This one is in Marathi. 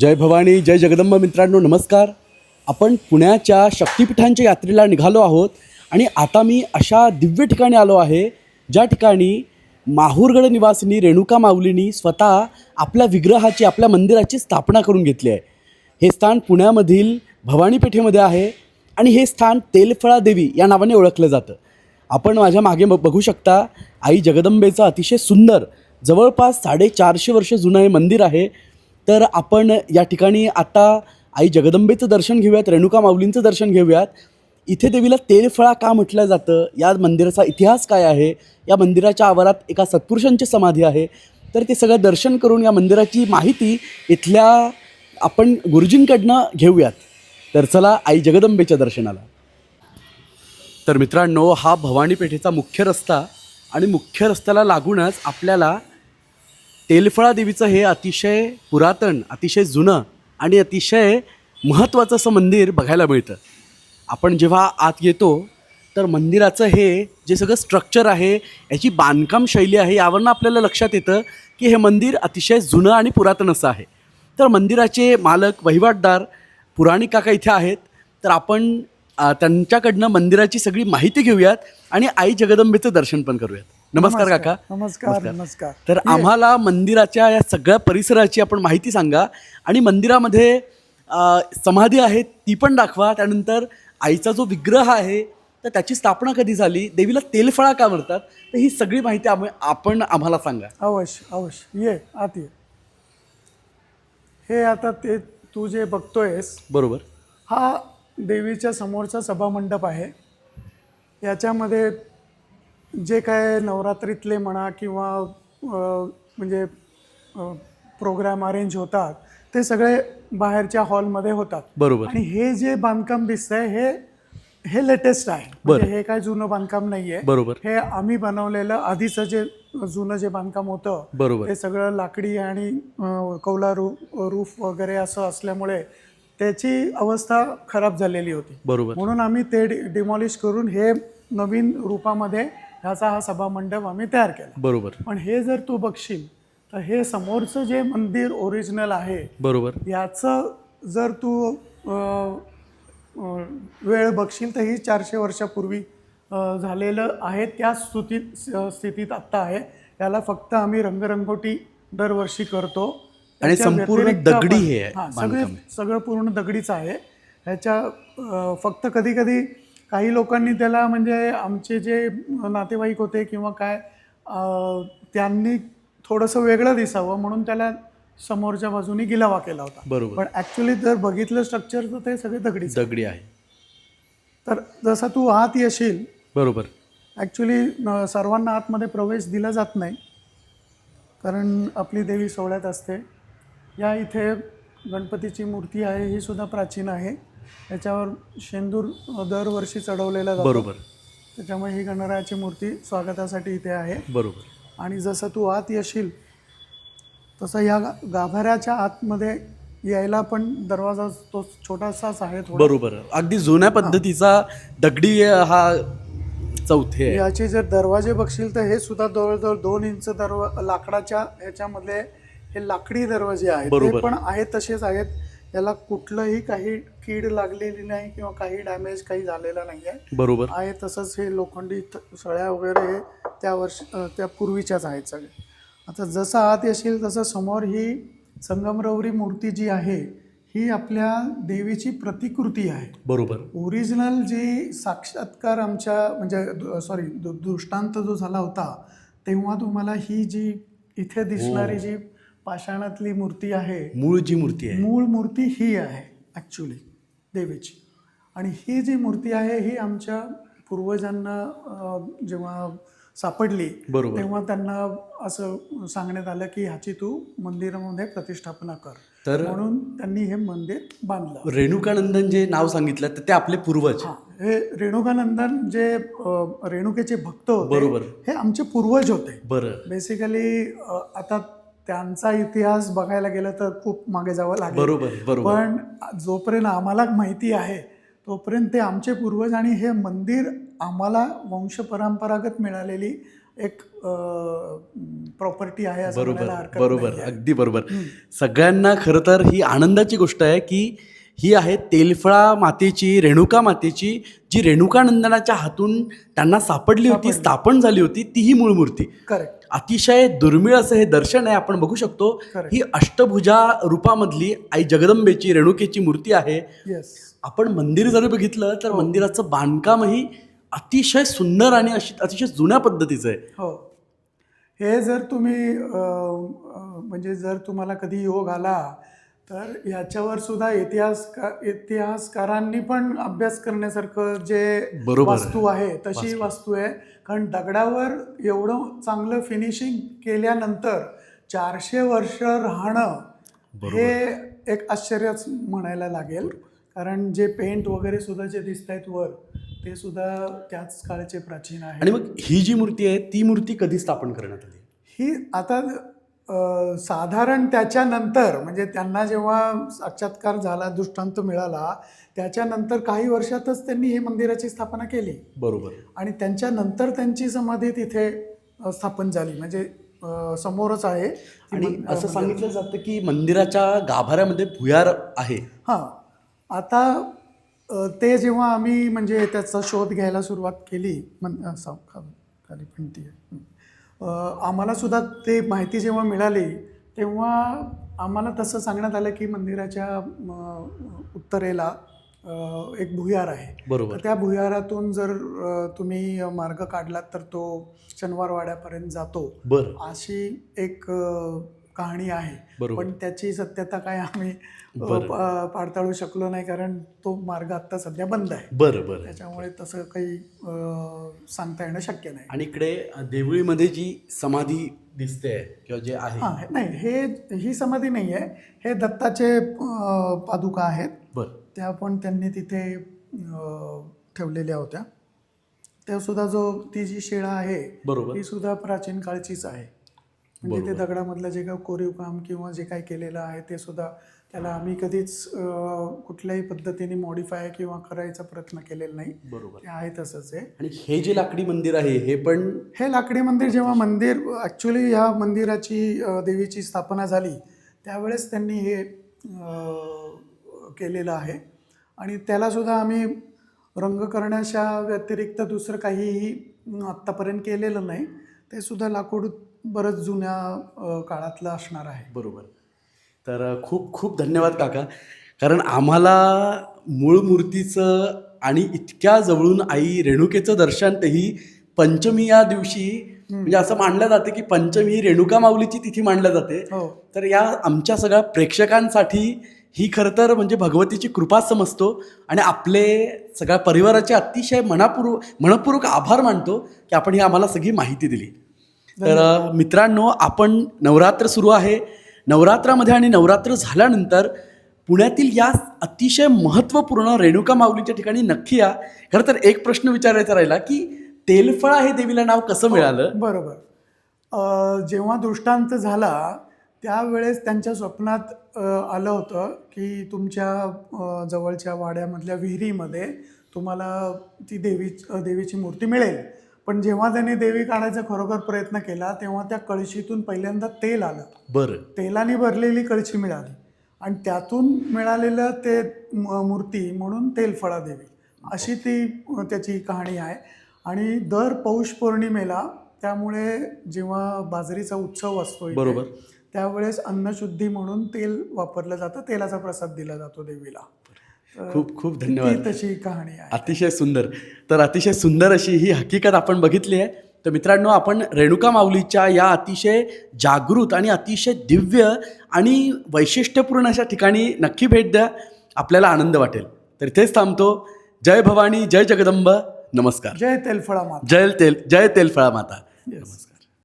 जय भवानी जय जगदंब मित्रांनो नमस्कार. आपण पुण्याच्या शक्तिपीठांच्या यात्रेला निघालो आहोत आणि आता मी अशा दिव्य ठिकाणी आलो आहे ज्या ठिकाणी माहूरगड निवासिनी रेणुका माऊलीनी स्वतः आपल्या विग्रहाची आपल्या मंदिराची स्थापना करून घेतली आहे. हे स्थान पुण्यामधील भवानीपेठेमध्ये आहे आणि हे स्थान तेलफळा देवी या नावाने ओळखलं जातं. आपण माझ्या मागे ब- बघू शकता आई जगदंबेचं अतिशय सुंदर जवळपास साडेचारशे वर्ष जुनं हे मंदिर आहे. तर आपण या ठिकाणी आता आई जगदंबेचं दर्शन घेऊयात रेणुका माऊलींचं दर्शन घेऊयात. इथे देवीला तेलफळा का म्हटलं जातं? या मंदिराचा इतिहास काय आहे? या मंदिराच्या आवारात एका सत्पुरुषांची समाधी आहे. तर ते सगळं दर्शन करून या मंदिराची माहिती इथल्या आपण गुरुजींकडनं घेऊयात. तर चला आई जगदंबेच्या दर्शनाला. तर मित्रांनो हा भवानी पेठेचा मुख्य रस्ता आणि मुख्य रस्त्याला लागूनच आपल्याला तेलफळा देवीचं हे अतिशय पुरातन अतिशय जुनं आणि अतिशय महत्त्वाचं असं मंदिर बघायला मिळतं. आपण जेव्हा आत येतो तर मंदिराचं हे जे सगळं स्ट्रक्चर आहे याची बांधकाम शैली आहे यावरनं आपल्याला लक्षात येतं की हे मंदिर अतिशय जुनं आणि पुरातन असं आहे. तर मंदिराचे मालक वहिवाटदार पुराणिक काका इथे आहेत. तर आपण त्यांच्याकडनं मंदिराची सगळी माहिती घेऊयात आणि आई जगदंबेचं दर्शन पण करूयात. नमस्कार काका. नमस्कार नमस्कार. तर आम्हाला मंदिराच्या या सगळ्या परिसराची आपण माहिती सांगा आणि मंदिरामध्ये समाधी आहे ती पण दाखवा. त्यानंतर आईचा जो विग्रह आहे तर त्याची स्थापना कधी झाली? देवीला तेलफळा का म्हणतात? तर ही सगळी माहिती आम्ही आपण आम्हाला सांगा. अवश्य अवश्य. ये आत ये. हे आता ते तू जे बघतोयस बरोबर. हा देवीच्या समोरचा सभामंडप आहे. याच्यामध्ये जे काय नवरात्रीतले म्हणा किंवा म्हणजे प्रोग्राम अरेंज होतात ते सगळे बाहेरच्या हॉलमध्ये होतात. बरोबर. आणि हे जे बांधकाम दिसतंय हे हे लेटेस्ट आहे. म्हणजे हे काय जुनं बांधकाम नाहीये. बरोबर. हे आम्ही बनवलेलं आधीचं जे जुनं जे बांधकाम होतं बरोबर. ते सगळं लाकडी आणि कौला रू रूफ वगैरे असं असल्यामुळे त्याची अवस्था खराब झालेली होती. बरोबर. म्हणून आम्ही ते डिमॉलिश करून हे नवीन रूपामध्ये ह्याचा हा सभामंडप आम्ही तयार केला. बरोबर. पण हे जर तू बघशील तर हे समोरचं जे मंदिर ओरिजिनल आहे बरोबर. याचं जर तू वेळ बघशील तर ही चारशे वर्षापूर्वी झालेलं आहे. त्या स्थितीत स्थितीत आत्ता आहे. याला फक्त आम्ही रंगरंगोटी दरवर्षी करतो. आणि संपूर्ण दगडी हे आहे, सगळे सगळं पूर्ण दगडीच आहे. ह्याच्या फक्त कधी कधी काही लोकांनी त्याला म्हणजे आमचे जे नातेवाईक होते किंवा काय त्यांनी थोडंसं वेगळं दिसावं म्हणून त्याला समोरच्या बाजूनी गिलावा केला होता. बरोबर. पण ॲक्च्युली जर बघितलं स्ट्रक्चर तर ते सगळे दगडीच आहे. दगडी आहे. तर जसा तू आत येशील बरोबर. ॲक्च्युली सर्वांना आतमध्ये प्रवेश दिला जात नाही. कारण आपली देवी सोहळ्यात असते. या इथे गणपतीची मूर्ती आहे ही सुद्धा प्राचीन आहे. याच्यावर शेंदूर दरवर्षी चढवलेला जातो. बरोबर. त्याच्यामुळे ही गणरायाची मूर्ती स्वागतासाठी इथे आहे. बरोबर. आणि जसं तू आत येशील तसं या गाभाऱ्याच्या आतमध्ये यायला पण दरवाजा तो छोटासाच आहे थोडा. बरोबर. अगदी जुन्या पद्धतीचा दगडी हा चौथे याचे जर दरवाजे बघशील तर हे सुद्धा जवळजवळ दोन इंच दरवा लाकडाच्या ह्याच्यामधले हे लाकडी दरवाजे आहेत. बरोबर. पण आहेत तसेच आहेत. याला कुठलंही काही कीड लागलेली नाही किंवा काही डॅमेज काही झालेला नाही आहे बरोबर. आहे तसंच हे लोखंडी सळ्या वगैरे हे त्या वर्ष अं, त्या पूर्वीच्याच आहेत सगळे. आता जसं आत येशील तसं समोर ही संगमरवरी मूर्ती जी आहे ही आपल्या देवीची प्रतिकृती आहे. बरोबर. ओरिजिनल जी साक्षात्कार आमच्या म्हणजे सॉरी दृष्टांत जो झाला होता तेव्हा तुम्हाला ही जी इथे दिसणारी जी पाषाणातली मूर्ती आहे. मूळ जी मूर्ती आहे. मूळ मूर्ती ही आहे ॲक्च्युली देवीची. आणि ही जी मूर्ती आहे ही आमच्या पूर्वजांना जेव्हा सापडली बरोबर. तेव्हा त्यांना असं सांगण्यात आलं की ह्याची तू मंदिरामध्ये प्रतिष्ठापना कर. तर म्हणून त्यांनी हे मंदिर बांधलं. रेणुकानंदन जे नाव सांगितलं तर ते आपले पूर्वज. हा रेणुकानंदन जे रेणुकेचे भक्त होते बरोबर. हे आमचे पूर्वज होते. बरं. बेसिकली आता त्यांचा इतिहास बघायला गेलं तर खूप मागे जावं लागेल. बरोबर बरोबर. पण जोपर्यंत आम्हाला माहिती आहे तोपर्यंत ते आमचे पूर्वज आणि हे मंदिर आम्हाला वंश परंपरागत मिळालेली एक प्रॉपर्टी आहे असं बरोबर बरोबर. अगदी बरोबर. सगळ्यांना खरं तर ही आनंदाची गोष्ट आहे की ही आहे तेलफळा मातेची रेणुका मातेची जी रेणुकानंदनाच्या हातून त्यांना सापडली होती स्थापन झाली होती ती ही मूळ मूर्ती. करेक्ट अतिशय दुर्मिळ असं हे दर्शन आहे आपण बघू शकतो. ही अष्टभुजा रूपामधली आई जगदंबेची रेणुकेची मूर्ती आहे. आपण मंदिर जर बघितलं तर मंदिराचं बांधकामही अतिशय सुंदर आणि अशी अतिशय जुन्या पद्धतीचं आहे. हो. हे जर तुम्ही म्हणजे जर तुम्हाला कधी योग आला तर याच्यावर सुद्धा इतिहास इतिहासकारांनी पण अभ्यास करण्यासारखं जे. वास्तू आहे तशी वास्तू. आहे. कारण दगडावर एवढं चांगलं फिनिशिंग केल्यानंतर चारशे वर्ष राहणं हे एक आश्चर्यच म्हणायला लागेल. कारण जे पेंट वगैरे सुद्धा जे दिसत आहेत वर ते सुद्धा त्याच काळाचे प्राचीन आहे आणि मग ही जी मूर्ती आहे ती मूर्ती कधी स्थापन करण्यात आली? ही आता साधारण त्याच्यानंतर म्हणजे त्यांना जेव्हा साक्षात्कार झाला दृष्टांत मिळाला त्याच्यानंतर काही वर्षातच त्यांनी ही मंदिराची स्थापना केली. बरोबर. आणि त्यांच्यानंतर त्यांची समाधी तिथे स्थापन झाली. म्हणजे समोरच आहे आणि असं सांगितलं जातं की मंदिराच्या गाभाऱ्यामध्ये भुयार आहे. हां. आता ते जेव्हा आम्ही म्हणजे त्याचा शोध घ्यायला सुरुवात केली मन खाली पण ती आहे. हं. अ, आम्हाला सुद्धा ते माहिती जेव्हा मिळाली तेव्हा आम्हाला तसं सांगण्यात आलं की मंदिराच्या उत्तरेला एक भुयार आहे बरोबर त्या भुयारातून जर तुम्ही मार्ग काढलात तर तो शनिवारवाड्यापर्यंत जातो बरं अशी एक कहाणी आहे. पण त्याची सत्यता काय आम्ही पाडताळू शकलो नाही कारण तो मार्ग आता सध्या बंद आहे. बरं बरं. त्याच्यामुळे तसं काही सांगता येणं शक्य नाही. आणि इकडे देवळीमध्ये जी समाधी दिसते किंवा जे आहे. हां नाही हे ही समाधी नाही आहे. हे दत्ताचे पादुका आहेत. बरं. त्या पण त्यांनी तिथे ठेवलेल्या होत्या. त्या सुद्धा जो ती जी शिळा आहे बरोबर. ही सुद्धा प्राचीन काळचीच आहे. म्हणजे ते. दगडामधलं जे काही कोरीव काम किंवा जे काही केलेलं आहे ते सुद्धा त्याला आम्ही कधीच कुठल्याही पद्धतीने मॉडीफाय किंवा करायचा प्रयत्न केलेला नाही. बरोबर. ते आहे तसंच आहे. आणि हे जे लाकडी मंदिर आहे हे पण हे लाकडी मंदिर जेव्हा मंदिर ॲक्च्युली ह्या मंदिराची देवीची स्थापना झाली त्यावेळेस त्यांनी हे केलेलं आहे. आणि त्यालासुद्धा आम्ही रंग करण्याच्या व्यतिरिक्त दुसरं काहीही आत्तापर्यंत केलेलं नाही. ते सुद्धा लाकूड बरंच जुन्या काळातलं असणार आहे. बरोबर. तर खूप खूप धन्यवाद काका. कारण आम्हाला मूळ मूर्तीचं आणि इतक्या जवळून आई रेणुकेचं दर्शन तेही पंचमी या दिवशी म्हणजे असं मानलं जाते की पंचमी ही रेणुका माऊलीची तिथी मानल्या जाते. हो. तर या आमच्या सगळ्या प्रेक्षकांसाठी ही खरं तर म्हणजे भगवतीची कृपा समजतो आणि आपले सगळ्या परिवाराचे अतिशय मनापूर्वक मनपूर्वक आभार मानतो की आपण ही आम्हाला सगळी माहिती दिली. तर मित्रांनो आपण नवरात्र सुरू आहे. नवरात्रामध्ये आणि नवरात्र झाल्यानंतर पुण्यातील या अतिशय महत्त्वपूर्ण रेणुका माऊलीच्या ठिकाणी नक्की या. खरं तर एक प्रश्न विचारायचा राहिला की तेलफळा हे देवीला नाव कसं मिळालं? बरोबर. अ, जेव्हा दृष्टांत झाला त्यावेळेस त्यांच्या स्वप्नात आलं होतं की तुमच्या जवळच्या वाड्यामधल्या विहिरीमध्ये तुम्हाला ती देवी देवीची मूर्ती मिळेल. पण जेव्हा त्यांनी देवी काढायचा खरोखर प्रयत्न केला तेव्हा त्या कळशीतून पहिल्यांदा तेल आलं. बरं. तेलाने भरलेली कळशी मिळाली. आणि त्यातून मिळालेलं ते मूर्ती म्हणून तेलफळा देवी. अशी ती त्याची कहाणी आहे. आणि दर पौष पौर्णिमेला त्यामुळे जेव्हा बाजरीचा उत्सव असतो बरोबर. त्यावेळेस अन्नशुद्धी म्हणून तेल वापरलं जातं. तेलाचा प्रसाद दिला जातो देवीला. खूप खूप धन्यवाद. तशी कहाणी आहे. अतिशय सुंदर. तर अतिशय सुंदर अशी ही हकीकत आपण बघितली आहे. तर मित्रांनो आपण रेणुका माऊलीच्या या अतिशय जागृत आणि अतिशय दिव्य आणि वैशिष्ट्यपूर्ण अशा ठिकाणी नक्की भेट द्या. आपल्याला आनंद वाटेल. तर इथेच थांबतो. जय भवानी जय जगदंब. नमस्कार. जय तेलफळा माता जय तेल जय तेलफळा माता येस